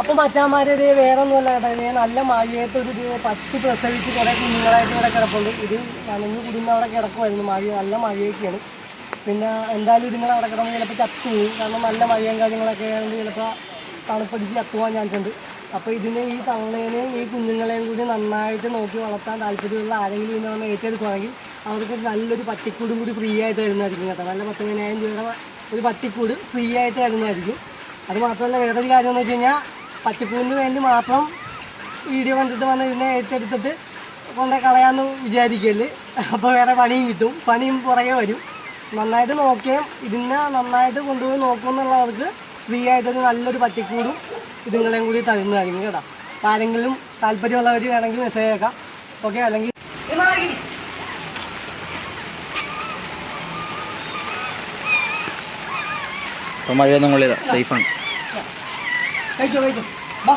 അപ്പൊ മച്ചാന്മാരെ വേറെ ഒന്നുമല്ല കേട്ടോ. ഇത് നല്ല മഴയത്ത് ഒരു പ്രസവിച്ച് കുറെ കുഞ്ഞുങ്ങളായിട്ട് ഇവിടെ കിടപ്പുണ്ട്. ഇത് നനഞ്ഞു കുടുങ്ങി അവിടെ കിടക്കുമായിരുന്നു മഴ നല്ല മഴയൊക്കെയാണ് പിന്നെ എന്തായാലും ഇതിങ്ങൾ അവിടെ കിടന്ന് ചിലപ്പോൾ ചത്തു കാരണം നല്ല മഴയും കാര്യങ്ങളൊക്കെ ആയതുകൊണ്ട് ചിലപ്പോൾ തണുപ്പടിച്ച് ചത്തുപോകാൻ ചാൻസ് ഉണ്ട്. അപ്പോൾ ഇതിനെ ഈ തള്ളേനെയും ഈ കുഞ്ഞുങ്ങളെയും കൂടി നന്നായിട്ട് നോക്കി വളർത്താൻ താല്പര്യമുള്ള ആരെങ്കിലും ഇതിനെ വന്ന് ഏറ്റെടുക്കുവാണെങ്കിൽ അവർക്ക് നല്ലൊരു പട്ടിക്കൂടും കൂടി ഫ്രീ ആയിട്ട് തരുന്നതായിരിക്കും കേട്ടോ. നല്ല പത്തിനായിരം രൂപയുടെ ഒരു പട്ടിക്കൂട് ഫ്രീ ആയിട്ട് തരുന്നതായിരിക്കും. അത് മാത്രമല്ല വേറൊരു കാര്യം എന്ന് വെച്ച് കഴിഞ്ഞാൽ പട്ടിക്കൂടിന് വേണ്ടി മാത്രം വീഡിയോ കണ്ടിട്ട് വന്ന് ഇതിനെ ഏറ്റെടുത്തിട്ട് കൊണ്ട് കളയാമെന്ന് വിചാരിക്കൽ. അപ്പോൾ വേറെ പണിയും കിട്ടും. പണിയും പുറകെ വരും. നന്നായിട്ട് നോക്കുകയും ഇതിനെ നന്നായിട്ട് കൊണ്ടുപോയി നോക്കുമെന്നുള്ളവർക്ക് ഫ്രീ ആയിട്ടൊരു നല്ലൊരു പട്ടിക്കൂടും ഇതുങ്ങളെയും കൂടി തരുന്നതായിരിക്കും കേട്ടോ. അപ്പം ആരെങ്കിലും താല്പര്യമുള്ളവർ വേണമെങ്കിൽ മെസ്സേജ് അയക്കാം. ഓക്കെ അല്ലെങ്കിൽ മഴയൊന്നും കൊള്ളില്ല. സേഫാണ് കഴിച്ചോ കഴിച്ചോ. ബാ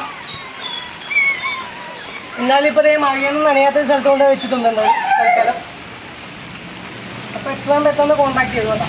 എന്നാലും ഇപ്പോൾ ദേ മഴയൊന്നും നനയാത്ത സ്ഥലത്ത് കൊണ്ട് വെച്ചിട്ടുണ്ട് എന്താ? തൽക്കാലം. അപ്പോൾ എത്രയും പെട്ടെന്ന് കോൺടാക്ട് ചെയ്തു കേട്ടോ